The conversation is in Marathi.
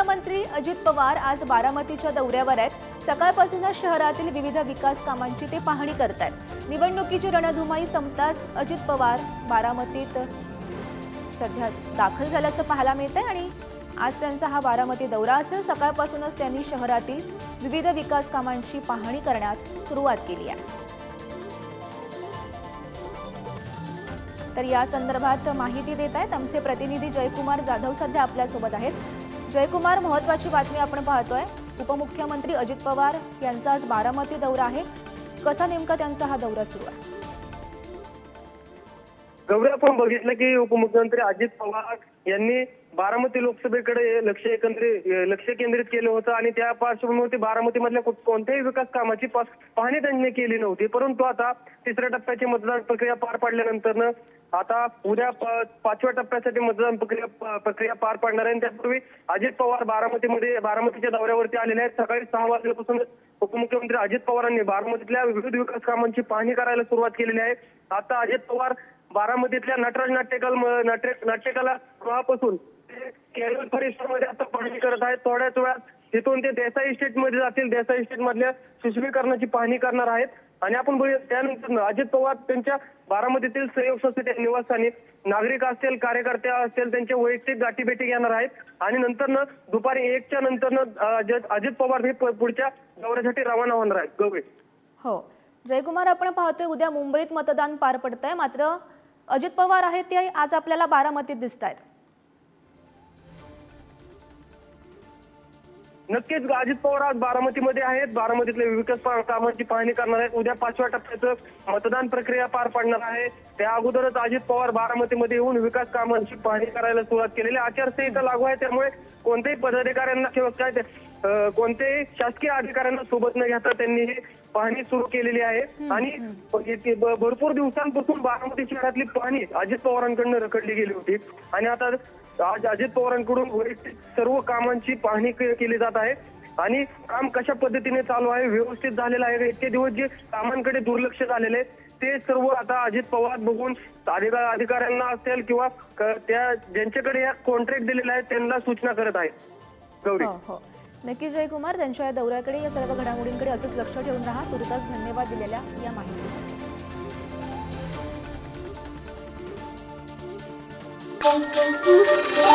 उपमुख्यमंत्री अजित पवार आज बारामतीच्या दौऱ्यावर आहेत. सकाळपासूनच शहरातील विविध विकास कामांची ते पाहणी करत आहेत निवडणुकीची रणधुमाई संपताच अजित पवार बारामतीत सध्या दाखल झाल्याचं पाहायला मिळत आहे आणि आज त्यांचा हा बारामती दौरा असेल सकाळपासूनच त्यांनी शहरातील विविध विकास कामांची पाहणी करण्यास सुरुवात केली आहे. तर या संदर्भात माहिती देत आहेत आमचे प्रतिनिधी जयकुमार जाधव सध्या आपल्यासोबत आहेत. जयकुमार महत्वाची बातमी आपण पाहतोय. उपमुख्यमंत्री अजित पवार यांचा आज बारामती दौरा आहे. कसा नेमका त्यांचा हा दौरा सुरू आहे? गौरी आपण बघितलं की उपमुख्यमंत्री अजित पवार यांनी बारामती लोकसभेकडे लक्ष एकंदरीत लक्ष केंद्रित केलं होतं आणि त्या पार्श्वभूमीवरती बारामती मधल्या कोणत्याही विकास कामाची पाहणी त्यांनी केली नव्हती. परंतु आता तिसऱ्या टप्प्याची मतदान प्रक्रिया पार पाडल्यानंतर आता उद्या पाचव्या टप्प्यासाठी मतदान प्रक्रिया प्रक्रिया पार पाडणार आहे. आणि त्यापूर्वी अजित पवार बारामतीमध्ये बारामतीच्या दौऱ्यावरती आलेले आहेत. सकाळी सहा वाजल्यापासून उपमुख्यमंत्री अजित पवारांनी बारामतीतल्या विविध विकास कामांची पाहणी करायला सुरुवात केलेली आहे. आता अजित पवार बारामतीतल्या नटराज नाट्यकल नाट्य नाट्यकला गृहापासून ते केरळ परिसरामध्ये आता पाहणी करत आहेत. थोड्याच वेळात तिथून ते देसाई इस्टेटमध्ये जातील. देसाई इस्टेट मधल्या सुशोभीकरणाची पाहणी करणार आहेत. आणि आपण बघूया त्यानंतर अजित पवार त्यांच्या बारामतीतील सहयोग संस्थेच्या निवासस्थानी नागरिक असतील कार्यकर्ते असतील त्यांच्या वैयक्तिक गाठीभेटी घेणार आहेत. आणि नंतर दुपारी एकच्या नंतर अजित पवार हे पुढच्या दौऱ्यासाठी रवाना होणार आहेत. गवे हो. जयकुमार आपण पाहतोय उद्या मुंबईत मतदान पार पडत आहे मात्र अजित पवार आहेत ते आज आपल्याला बारामतीत दिसत आहेत. नक्कीच अजित पवार आज बारामतीमध्ये आहेत. बारामतीतल्या विकास कामांची पाहणी करणार आहेत. उद्या पाचव्या टप्प्याचं मतदान प्रक्रिया पार पाडणार आहे. त्या अगोदरच अजित पवार बारामतीमध्ये येऊन विकास कामांची पाहणी करायला सुरुवात केलेली आचारसंहिता लागू आहे त्यामुळे कोणत्याही पदाधिकाऱ्यांना किंवा काय कोणत्याही शासकीय अधिकाऱ्यांना सोबत न घेता त्यांनी ही पाहणी सुरू केलेली आहे. आणि भरपूर दिवसांपासून बारामती शहरातली पाहणी अजित पवारांकडनं रखडली गेली होती. आणि आता आज अजित पवारांकडून वैयक्तिक सर्व कामांची पाहणी केली जात आहे. आणि काम कशा पद्धतीने चालू आहे व्यवस्थित झालेलं आहे? इतके दिवस जे कामांकडे दुर्लक्ष झालेले आहे, ते सर्व आता अजित पवार बघून अधिका- अधिकाऱ्यांना असेल किंवा त्या ज्यांच्याकडे या कॉन्ट्रॅक्ट दिलेला आहे त्यांना सूचना करत आहेत. गौरी. हो हो. नक्की जयकुमार त्यांच्या या दौऱ्याकडे या सर्व घडामोडींकडे असंच लक्ष ठेवून राहा तुर्तास धन्यवाद दिलेल्या या माहितीसाठी Thank you.